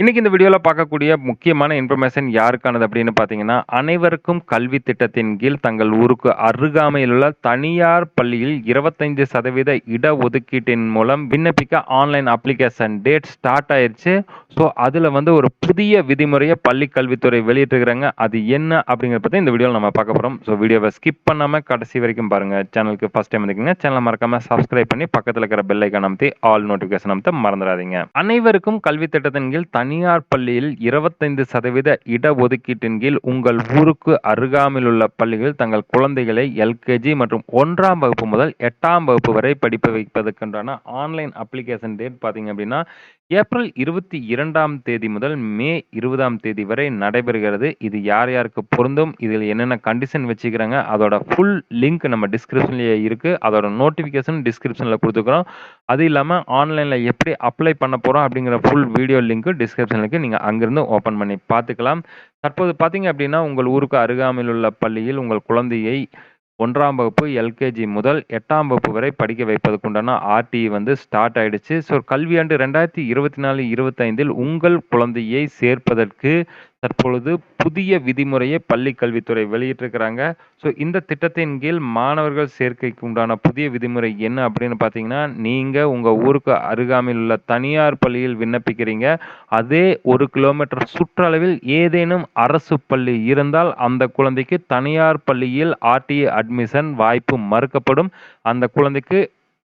இன்னைக்கு இந்த வீடியோவில் பார்க்கக்கூடிய முக்கியமான இன்ஃபர்மேஷன் யாருக்கானது அப்படின்னு பார்த்தீங்கன்னா அனைவருக்கும் கல்வி திட்டத்தின் கீழ் தங்கள் ஊருக்கு அருகாமையில் உள்ள தனியார் பள்ளியில் இருபத்தைந்து சதவீத இடஒதுக்கீட்டின் மூலம் விண்ணப்பிக்க ஆன்லைன் அப்ளிகேஷன் டேட் ஸ்டார்ட் ஆயிடுச்சு ஸோ அதில் வந்து ஒரு புதிய விதிமுறையை பள்ளி கல்வித்துறை வெளியிட்டிருக்கிறாங்க. அது என்ன அப்படிங்கிறத பற்றி இந்த வீடியோவில் நம்ம பார்க்க போகிறோம் ஸோ வீடியோவை ஸ்கிப் பண்ணாமல் கடைசி வரைக்கும் பாருங்கள் சேனலுக்கு ஃபஸ்ட் டைம் வந்துக்கங்க. சேனலை மறக்காமல் சப்ஸ்கிரைப் பண்ணி பக்கத்தில் இருக்கிற பெல் அமைத்து ஆல் நோட்டிஃபிகேஷன் அமைத்து மறந்துடாதீங்க. அனைவருக்கும் கல்வி திட்டத்தின் கீழ் தனி தனியார் பள்ளியில் இருபத்தைந்து சதவீத இடஒதுக்கீட்டின் கீழ் உங்கள் ஊருக்கு அருகாமையில் உள்ள பள்ளிகளில் தங்கள் குழந்தைகளை எல்கேஜி மற்றும் ஒன்றாம் வகுப்பு முதல் எட்டாம் வகுப்பு வரை படிப்ப வைப்பதற்குண்டான ஆன்லைன் அப்ளிகேஷன் டேட் பார்த்தீங்க அப்படின்னா ஏப்ரல் இருபத்தி இரண்டாம் தேதி முதல் மே இருபதாம் தேதி வரை நடைபெறுகிறது. இது யார் யாருக்கு பொருந்தும்? இதில் என்னென்ன கண்டிஷன் வச்சுக்கிறாங்க? அதோட ஃபுல் லிங்க் நம்ம டிஸ்கிரிப்ஷன்லேயே இருக்குது அதோட நோட்டிஃபிகேஷன் டிஸ்கிரிப்ஷனில் கொடுத்துக்கிறோம். அது இல்லாமல் ஆன்லைனில் எப்படி அப்ளை பண்ண போகிறோம் அப்படிங்கிற ஃபுல் வீடியோ லிங்க்கு டிஸ்கிரிப்ஷனில் இருக்குது நீங்கள் அங்கேருந்து ஓப்பன் பண்ணி பார்த்துக்கலாம். தற்போது பார்த்தீங்க அப்படின்னா உங்கள் ஊருக்கு அருகாமையில் உள்ள பள்ளியில் உங்கள் குழந்தையை ஒன்றாம் வகுப்பு எல்கேஜி முதல் எட்டாம் வகுப்பு வரை படிக்க வைப்பதற்குண்டான ஆர்டி வந்து ஸ்டார்ட் ஆயிடுச்சு. ஸோ கல்வியாண்டு ரெண்டாயிரத்தி இருபத்தி நாலு இருபத்தைந்தில் உங்கள் குழந்தையை சேர்ப்பதற்கு தற்பொழுது புதிய விதிமுறையை பள்ளி கல்வித்துறை வெளியிட்டிருக்கிறாங்க. ஸோ இந்த திட்டத்தின் கீழ் மாணவர்கள் சேர்க்கைக்கு உண்டான புதிய விதிமுறை என்ன அப்படின்னு பார்த்தீங்கன்னா நீங்கள் உங்கள் ஊருக்கு அருகாமையில் உள்ள தனியார் பள்ளியில் விண்ணப்பிக்கிறீங்க. அதே ஒரு கிலோமீட்டர் சுற்றளவில் ஏதேனும் அரசு பள்ளி இருந்தால் அந்த குழந்தைக்கு தனியார் பள்ளியில் ஆர்டிஏ அட்மிஷன் வாய்ப்பு மறுக்கப்படும். அந்த குழந்தைக்கு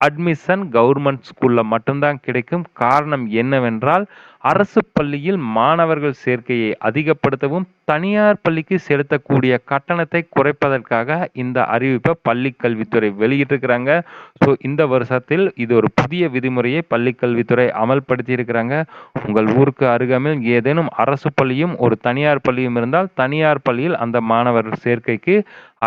அட்மிஷன் கவர்மெண்ட் ஸ்கூலில் மட்டும்தான் கிடைக்கும். காரணம் என்னவென்றால் அரசு பள்ளியில் மாணவர்கள் சேர்க்கையை அதிகப்படுத்தவும் தனியார் பள்ளிக்கு செலுத்தக்கூடிய கட்டணத்தை குறைப்பதற்காக இந்த அறிவிப்பை பள்ளி கல்வித்துறை வெளியிட்டிருக்கிறாங்க. ஸோ இந்த வருஷத்தில் இது ஒரு புதிய விதிமுறையை பள்ளி கல்வித்துறை அமல்படுத்தி இருக்கிறாங்க உங்கள் ஊருக்கு அருகாமையில் ஏதேனும் அரசு பள்ளியும் ஒரு தனியார் பள்ளியும் இருந்தால் தனியார் பள்ளியில் அந்த மாணவர் சேர்க்கைக்கு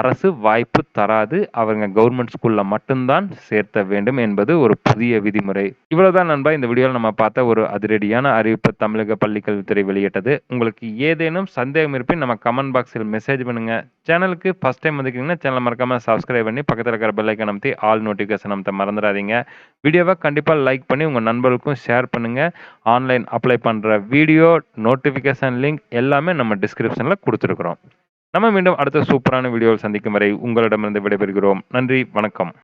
அரசு வாய்ப்பு தராது. அவங்க கவர்மெண்ட் ஸ்கூல்ல மட்டும்தான் சேர்த்த வேண்டும் என்பது ஒரு புதிய விதிமுறை. இவ்வளவுதான் நண்பா இந்த வீடியோவில் நம்ம பார்த்த ஒரு அதிரடியான அறிவிப்பு தமிழக பள்ளிக்கல்வித்துறை வெளியிட்டது. உங்களுக்கு ஏதேனும் சந்தேகம் இருப்பின் நம்ம கமெண்ட் பாக்ஸில் மெசேஜ் பண்ணுங்க. சேனலுக்கு ஃபஸ்ட் டைம் வந்துக்கிறீங்கன்னா சேனல் மறக்காம சப்ஸ்கிரைப் பண்ணி பக்கத்தில் இருக்கிற பெல்லைக்கன் அமைத்தி ஆல் நோட்டிஃபிகேஷன் அமைத்த மறந்துடாதீங்க. வீடியோவை கண்டிப்பாக லைக் பண்ணி உங்கள் நண்பர்களுக்கும் ஷேர் பண்ணுங்கள் ஆன்லைன் அப்ளை பண்ணுற வீடியோ நோட்டிஃபிகேஷன் லிங்க் எல்லாமே நம்ம டிஸ்கிரிப்ஷனில் கொடுத்துருக்குறோம். நம்ம மீண்டும் அடுத்த சூப்பரான வீடியோவில் சந்திக்கும் வரை உங்களிடமிருந்து விடைபெறுகிறோம். நன்றி வணக்கம்.